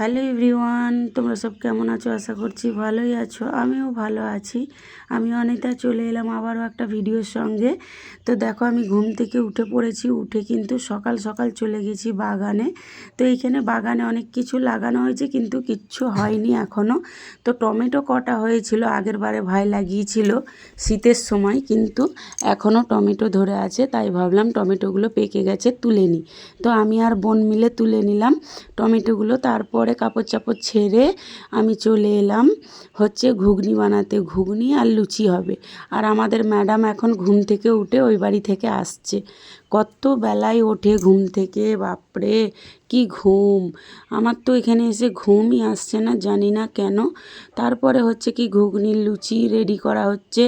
Hello everyone, তোমরা সব কেমন আছো? আশা করছি ভালোই আছো। আমিও ভালো আছি। আমি অনেকটা চলে এলাম আবারও একটা ভিডিওর সঙ্গে। তো দেখো, আমি ঘুম থেকে উঠে পড়েছি। উঠে কিন্তু সকাল সকাল চলে গেছি বাগানে। তো এইখানে বাগানে অনেক কিছু লাগানো হয়েছে, কিন্তু কিচ্ছু হয়নি এখনও তো টমেটো কটা হয়েছিল, আগের বারে ভাই লাগিয়েছিল শীতের সময়, কিন্তু এখনও টমেটো ধরে আছে। তাই ভাবলাম টমেটোগুলো পেকে গেছে, তুলে নিই তো আমি আর বোন মিলে তুলে নিলাম টমেটোগুলো। তারপরে কাপড় চাপড় ছেড়ে আমি চলে এলাম হচ্ছে ঘুগনি বানাতে। ঘুগনি আর লুচি হবে। আর আমাদের ম্যাডাম এখন ঘুম থেকে উঠে ওই বাড়ি থেকে আসছে। কত বেলায় ওঠে ঘুম থেকে, বাপরে, কি ঘুম। আমার তো এখানে এসে ঘুমই আসছে না, জানি না কেন। তারপরে হচ্ছে কি ঘুগনির লুচি রেডি করা হচ্ছে।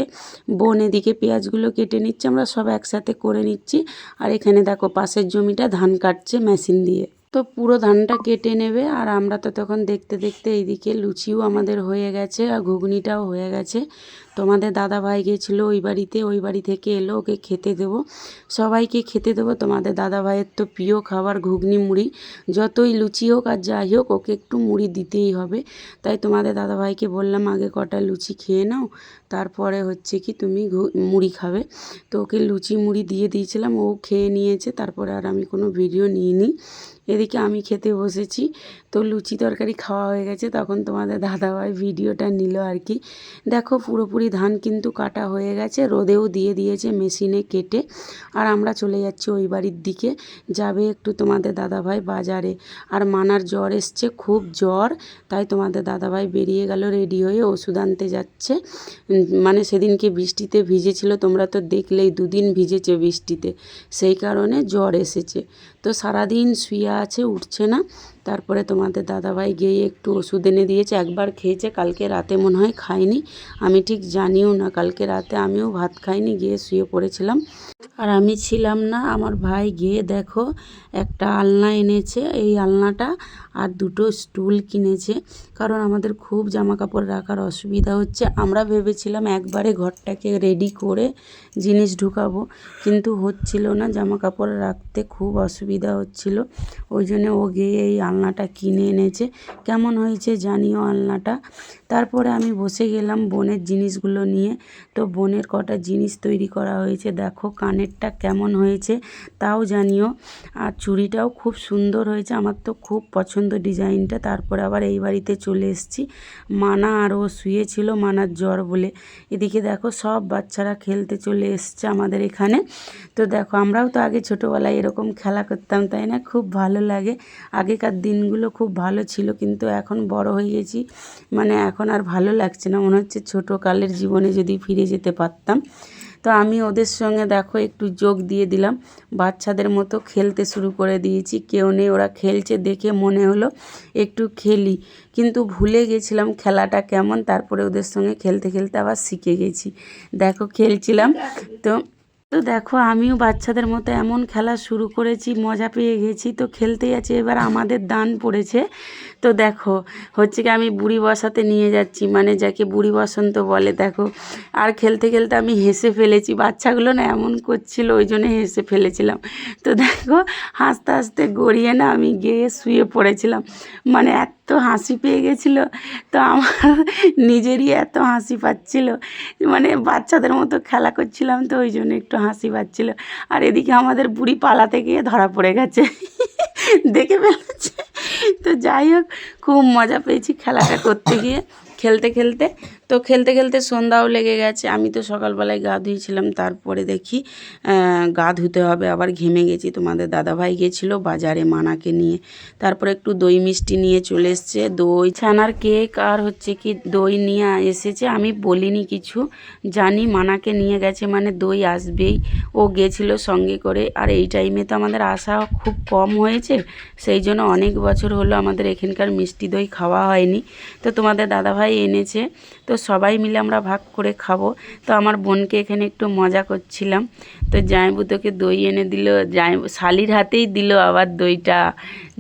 বোন এদিকে পেঁয়াজগুলো কেটে নিচ্ছে, আমরা সব একসাথে করে নিচ্ছি। আর এখানে দেখো পাশের জমিটা ধান কাটছে মেশিন দিয়ে। তো পুরো ধানটা কেটে নেবে আর আমরা তো তখন দেখতে দেখতে এইদিকে লুচিও আমাদের হয়ে গেছে আর ঘুগনিটাও হয়ে গেছে। তোমাদের দাদা ভাই গেছিল ওই বাড়িতে, ওই বাড়ি থেকে এলো ওকে খেতে দেবো। সবাইকে খেতে দেবো। তোমাদের দাদা ভাইয়ের তো প্রিয় খাবার ঘুগনি মুড়ি। যতই লুচি হোক আর যাই হোক, ওকে একটু মুড়ি দিতেই হবে। তাই তোমাদের দাদা ভাইকে বললাম, আগে কটা লুচি খেয়ে নাও, তারপরে হচ্ছে কি তুমি মুড়ি খাবে। তো ওকে লুচি মুড়ি দিয়ে দিয়েছিলাম, ও খেয়ে নিয়েছে। তারপরে আর আমি কোনো ভিডিও নিইনি। এদিকে আমি খেতে বসেছি। তো লুচি তরকারি খাওয়া হয়ে গেছে, তখন তোমাদের দাদাভাই ভিডিওটা নিল আর কি। দেখো পুরোপুরি ধান কিন্তু কাটা হয়ে গেছে, রোদেও দিয়ে দিয়েছে মেশিনে কেটে। আর আমরা চলে যাচ্ছি ওই বাড়ির দিকে, যাবে একটু তোমাদের দাদাভাই বাজারে। আর মানার জ্বর এসছে, খুব জ্বর, তাই তোমাদের দাদাভাই বেরিয়ে গেল রেডি হয়ে ওষুধ আনতে যাচ্ছে। মানে সেদিনকে বৃষ্টিতে ভিজেছিল, তোমরা তো দেখলেই দুদিন ভিজেছে বৃষ্টিতে, সেই কারণে জ্বর এসেছে। তো সারাদিন শুয়ে আছে, উঠছে না। তারপরে তোমাদের দাদাভাই গিয়ে একটু ওষুধ এনে দিয়েছে, একবার খেয়েছে, কালকে রাতে মনে হয় খায়নি। আমি ঠিক জানিও না, কালকে রাতে আমিও ভাত খাইনি, গিয়ে শুয়ে পড়েছিলাম। আর আমি ছিলাম না, আমার ভাই গিয়ে দেখো একটা আলনা এনেছে, এই আলনাটা আর দুটো স্টুল কিনেছে। কারণ আমাদের খুব জামা কাপড় রাখার অসুবিধা হচ্ছে। আমরা ভেবেছিলাম একবারে ঘরটাকে রেডি করে জিনিস ঢুকাবো, কিন্তু হচ্ছিল না জামা কাপড় রাখতে খুব অসুবিধা হচ্ছিল। ওই জন্য ও গিয়ে এই আলনাটা কিনে এনেছে। কেমন হয়েছে জানিও আলনাটা। তারপরে আমি বসে গেলাম বোনের জিনিসগুলো নিয়ে। তো বোনের কটা জিনিস তৈরি করা হয়েছে, দেখো কানেরটা কেমন হয়েছে তাও জানিও। আর চুড়িটাও খুব সুন্দর হয়েছে, আমার তো খুব পছন্দ ডিজাইনটা। তারপরে আবার এই বাড়িতে চলে এসেছি। মানা আরও শুয়েছিল, মানার জ্বর বলে। এদিকে দেখো সব বাচ্চারা খেলতে চলে এসছে আমাদের এখানে। তো দেখো আমরাও তো আগে ছোটোবেলায় এরকম খেলা করতাম, তাই না? খুব ভালো লাগে। আগেকার দিনগুলো খুব ভালো ছিল, কিন্তু এখন বড় হয়ে গেছি। মানে এখন আর ভালো লাগছে না। মনে হচ্ছে ছোটো কালের জীবনে যদি ফিরে যেতে পারতাম। তো আমি ওদের সঙ্গে দেখো একটু যোগ দিয়ে দিলাম। বাচ্চাদের মতো খেলতে শুরু করে দিয়েছি। কেউ নেই, ওরা খেলছে দেখে মনে হলো একটু খেলি। কিন্তু ভুলে গেছিলাম খেলাটা কেমন, তারপরে ওদের সঙ্গে খেলতে খেলতে আবার শিখে গেছি। দেখো খেলছিলাম। তো তো দেখো আমিও বাচ্চাদের মতো এমন খেলা শুরু করেছি, মজা পেয়ে গেছি। তো খেলতেই আছে, এবার আমাদের দান পড়েছে। তো দেখো, হচ্ছে কি আমি বুড়ি বসাতে নিয়ে যাচ্ছি মানে যাকে বুড়ি বসন্ত বলে, দেখো। আর খেলতে খেলতে আমি হেসে ফেলেছি, বাচ্চাগুলো না এমন করছিল, ওই জন্য হেসে ফেলেছিলাম। তো দেখো, হাসতে হাসতে গড়িয়ে না আমি গিয়ে শুয়ে পড়েছিলাম। মানে এত হাসি পেয়ে গেছিল, তো আমার নিজেরই এত হাসি পাচ্ছিল। মানে বাচ্চাদের মতো খেলা করছিলাম, তো ওই জন্য একটু হাসি পাচ্ছিল। আর এদিকে আমাদের বুড়ি পালাতে গিয়ে ধরা পড়ে গেছে। দেখে ফেলেছে। তো যাই হোক খুব মজা পেয়েছি খেলাটা করতে গিয়ে। খেলতে খেলতে তো খেলতে খেলতে সন্ধ্যাও লেগে গেছে। আমি তো সকালবেলায় গা ধুয়েছিলাম, তারপরে দেখি গা ধুতে হবে, আবার ঘেমে গেছি। তোমাদের দাদাভাই গেছিল বাজারে মানাকে নিয়ে। তারপরে একটু দই মিষ্টি নিয়ে চলে এসছে। দই, ছানার কেক, আর হচ্ছে কি দই নিয়ে এসেছে। আমি বলিনি কিছু, জানি মানাকে নিয়ে গেছে মানে দই আসবেই। ও গেছিল সঙ্গে করে। আর এই টাইমে তো আমাদের আসা খুব কম হয়েছে, সেই জন্য অনেক বছর হলো আমাদের এখানকার মিষ্টি দই খাওয়া হয়নি। তো তোমাদের দাদাভাই এনেছে। তো সবাই মিলে আমরা ভাগ করে খাব। তো আমার বোনকে এখানে একটু মজা করছিলাম। তো জামাইবু তোকে দই এনে দিল, জামাই, শালির হাতেই দিল আবার দইটা।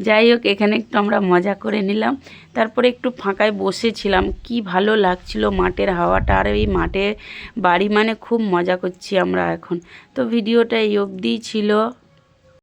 যাই হোক, এখানে একটু আমরা মজা করে নিলাম। তারপরে একটু ফাঁকায় বসেছিলাম। কি ভালো লাগছিল মাঠের হাওয়াটা। আর এই মাঠে বাড়ি মানে খুব মজা করছি আমরা এখন। তো ভিডিওটা এই অবধিই ছিল।